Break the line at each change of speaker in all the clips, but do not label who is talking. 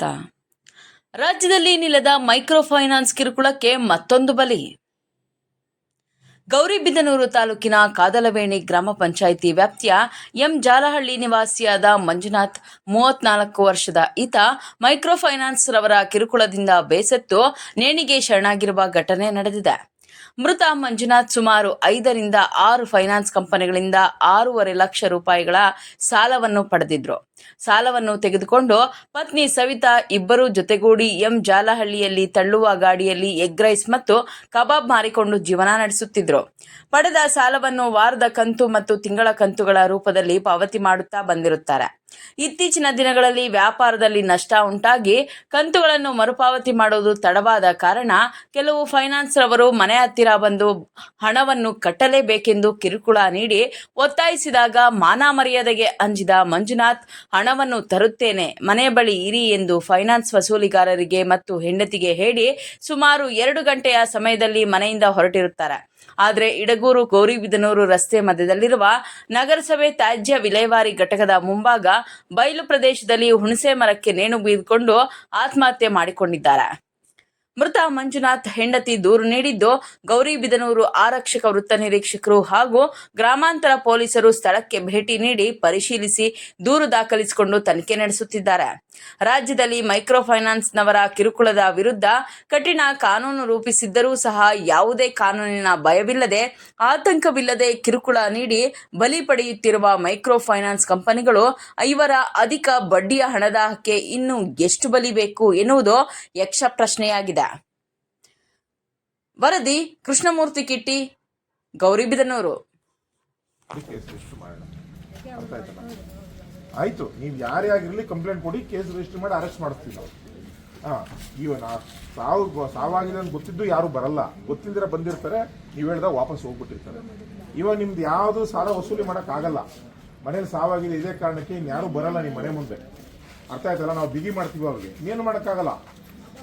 ಸ್ವಾಗತ. ರಾಜ್ಯದಲ್ಲಿ ನಿಲ್ಲದ micro finance ಕಿರುಕುಳಕ್ಕೆ ಮತ್ತೊಂದು ಬಲಿ. ಗೌರಿಬಿದನೂರು ತಾಲೂಕಿನ ಕಾದಲವೇಣಿ ಗ್ರಾಮ ಪಂಚಾಯಿತಿ ವ್ಯಾಪ್ತಿಯ ಎಂ ಜಾಲಹಳ್ಳಿ ನಿವಾಸಿಯಾದ ಮಂಜುನಾಥ್, ಮೂವತ್ನಾಲ್ಕು ವರ್ಷದ ಈತ ಮೈಕ್ರೋ ಫೈನಾನ್ಸ್ ರವರ ಕಿರುಕುಳದಿಂದ ಬೇಸತ್ತು, ನೇಣಿಗೆ ಶರಣಾಗಿರುವ ಘಟನೆ ನಡೆದಿದೆ. ಮೃತ ಮಂಜುನಾಥ್ ಸುಮಾರು ಐದರಿಂದ ಆರು ಫೈನಾನ್ಸ್ ಕಂಪನಿಗಳಿಂದ ಆರೂವರೆ ಲಕ್ಷ ರೂಪಾಯಿಗಳ ಸಾಲವನ್ನು ಪಡೆದಿದ್ರು. ಸಾಲವನ್ನು ತೆಗೆದುಕೊಂಡು ಪತ್ನಿ ಸವಿತಾ ಇಬ್ಬರೂ ಜೊತೆಗೂಡಿ ಎಂ ಜಾಲಹಳ್ಳಿಯಲ್ಲಿ ತಳ್ಳುವ ಗಾಡಿಯಲ್ಲಿ ಎಗ್ ರೈಸ್ ಮತ್ತು ಕಬಾಬ್ ಮಾರಿಕೊಂಡು ಜೀವನ ನಡೆಸುತ್ತಿದ್ರು. ಪಡೆದ ಸಾಲವನ್ನು ವಾರದ ಕಂತು ಮತ್ತು ತಿಂಗಳ ಕಂತುಗಳ ರೂಪದಲ್ಲಿ ಪಾವತಿ ಮಾಡುತ್ತಾ ಬಂದಿರುತ್ತಾರೆ. ಇತ್ತೀಚಿನ ದಿನಗಳಲ್ಲಿ ವ್ಯಾಪಾರದಲ್ಲಿ ನಷ್ಟ ಉಂಟಾಗಿ ಕಂತುಗಳನ್ನು ಮರುಪಾವತಿ ಮಾಡುವುದು ತಡವಾದ ಕಾರಣ ಕೆಲವು ಫೈನಾನ್ಸ್ ರವರು ಮನೆ ಹತ್ತಿರ ಬಂದು ಹಣವನ್ನು ಕಟ್ಟಲೇಬೇಕೆಂದು ಕಿರುಕುಳ ನೀಡಿ ಒತ್ತಾಯಿಸಿದಾಗ ಮಾನ ಮರ್ಯಾದೆಗೆ ಅಂಜಿದ ಮಂಜುನಾಥ್, ಹಣವನ್ನು ತರುತ್ತೇನೆ, ಮನೆ ಬಳಿ ಇರಿ ಎಂದು ಫೈನಾನ್ಸ್ ವಸೂಲಿಗಾರರಿಗೆ ಮತ್ತು ಹೆಂಡತಿಗೆ ಹೇಳಿ ಸುಮಾರು ಎರಡು ಗಂಟೆಯ ಸಮಯದಲ್ಲಿ ಮನೆಯಿಂದ ಹೊರಟಿರುತ್ತಾರೆ. ಆದರೆ ಇಡಗೂರು ಗೌರಿಬಿದನೂರು ರಸ್ತೆ ಮಧ್ಯದಲ್ಲಿರುವ ನಗರಸಭೆ ತ್ಯಾಜ್ಯ ವಿಲೇವಾರಿ ಘಟಕದ ಮುಂಭಾಗ ಬಯಲು ಪ್ರದೇಶದಲ್ಲಿ ಹುಣಸೆ ಮರಕ್ಕೆ ನೇಣು ಬೀದ್ಕೊಂಡು ಆತ್ಮಹತ್ಯೆ ಮಾಡಿಕೊಂಡಿದ್ದಾರೆ. ಮೃತ ಮಂಜುನಾಥ್ ಹೆಂಡತಿ ದೂರು ನೀಡಿದ್ದು ಗೌರಿಬಿದನೂರು ಆರಕ್ಷಕ ವೃತ್ತ ನಿರೀಕ್ಷಕರು ಹಾಗೂ ಗ್ರಾಮಾಂತರ ಪೊಲೀಸರು ಸ್ಥಳಕ್ಕೆ ಭೇಟಿ ನೀಡಿ ಪರಿಶೀಲಿಸಿ ದೂರು ದಾಖಲಿಸಿಕೊಂಡು ತನಿಖೆ ನಡೆಸುತ್ತಿದ್ದಾರೆ. ರಾಜ್ಯದಲ್ಲಿ ಮೈಕ್ರೋ ಫೈನಾನ್ಸ್ನವರ ಕಿರುಕುಳದ ವಿರುದ್ಧ ಕಠಿಣ ಕಾನೂನು ರೂಪಿಸಿದ್ದರೂ ಸಹ ಯಾವುದೇ ಕಾನೂನಿನ ಭಯವಿಲ್ಲದೆ ಆತಂಕವಿಲ್ಲದೆ ಕಿರುಕುಳ ನೀಡಿ ಬಲಿ ಪಡೆಯುತ್ತಿರುವ ಮೈಕ್ರೋ ಫೈನಾನ್ಸ್ ಕಂಪನಿಗಳು ಐವರ ಅಧಿಕ ಬಡ್ಡಿಯ ಹಣದಾಹಕ್ಕೆ ಇನ್ನೂ ಎಷ್ಟು ಬಲಿ ಬೇಕು ಎನ್ನುವುದು ಯಕ್ಷ ಪ್ರಶ್ನೆಯಾಗಿದೆ ವರದಿ ಕೃಷ್ಣಮೂರ್ತಿ ಕಿಟ್ಟಿ ಗೌರಿಬಿದನೂರು
ಆಯ್ತು, ನೀವು ಯಾರೇ ಆಗಿರಲಿ ಕಂಪ್ಲೇಂಟ್ ಕೊಡಿ, ಕೇಸ್ ರಿಜಿಸ್ಟರ್ ಮಾಡಿ ಅರೆಸ್ಟ್ ಮಾಡಿಸ್ತೀವಿ ನಾವು. ಹಾಂ ಇವನ ಸಾವು ಸಾವಾಗಿದೆ ಅಂತ ಗೊತ್ತಿದ್ದು ಯಾರು ಬರಲ್ಲ. ಗೊತ್ತಿಲ್ದಿರ ಬಂದಿರ್ತಾರೆ, ನೀವು ಹೇಳ್ದಾಗ ವಾಪಸ್ ಹೋಗ್ಬಿಟ್ಟಿರ್ತಾರೆ. ಇವಾಗ ನಿಮ್ದು ಯಾವುದು ಸಾಲ ವಸೂಲಿ ಮಾಡೋಕ್ಕಾಗಲ್ಲ. ಮನೇಲಿ ಸಾವಾಗಿದೆ ಇದೇ ಕಾರಣಕ್ಕೆ ಇನ್ಯಾರು ಬರಲ್ಲ ನಿಮ್ಮ ಮನೆ ಮುಂದೆ. ಅರ್ಥ ಆಯ್ತಲ್ಲ ನಾವು ಬಿಗಿ ಮಾಡ್ತೀವಿ ಅವ್ರಿಗೆ. ಏನು ಮಾಡೋಕ್ಕಾಗಲ್ಲ?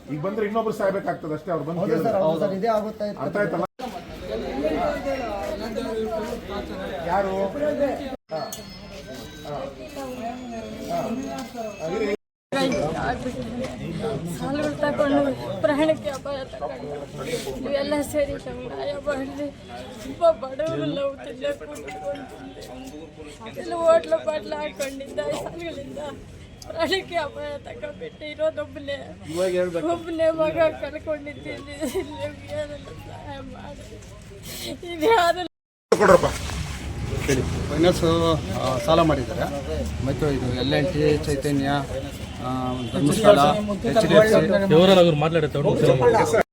ಈಗ ಬಂದ್ರೆ ಇನ್ನೊಬ್ರು ಸಾಯ್ಬೇಕಾಗ್ತದೆ ಅಷ್ಟೇ ಅವ್ರು ಬಂದು ಕೇಳಿದ್ರೆ.
ಸರ್ ಇದೇ ಆಗುತ್ತಾ ಇತ್ತು
ಅರ್ಥ ಆಯ್ತಲ್ಲ ಯಾರು.
ಸಾಲಗಳು ತಗೊಂಡು ಪ್ರಾಣಕ್ಕೆ ಅಪಾಯ ತಗೊಂಡು ಇವೆಲ್ಲ ಸೇರಿ ಸಮುದಾಯ ಮಾಡಿ ತುಂಬ ಬಡವರು ನಾವು ತಿನ್ನಕ್ಕೆ ಎಲ್ಲ ಹೋಟ್ಲು ಬಾಟ್ಲು ಹಾಕೊಂಡಿದ್ದ ಈ ಸಾಲಗಳಿಂದ ಅದಕ್ಕೆ ಅಪಾಯ ತಗೊಂಡ್ಬಿಟ್ಟು ಇರೋದೊಬ್ಬನೇ ಒಬ್ಬನೇ ಮಗ ಕಳ್ಕೊಂಡಿದ್ದೀನಿ
ಫೈನಾನ್ಸು ಸಾಲ ಮಾಡಿದ್ದಾರೆ. ಮತ್ತು ಇದು L N T Chaitanya Dharmasthala H D F C.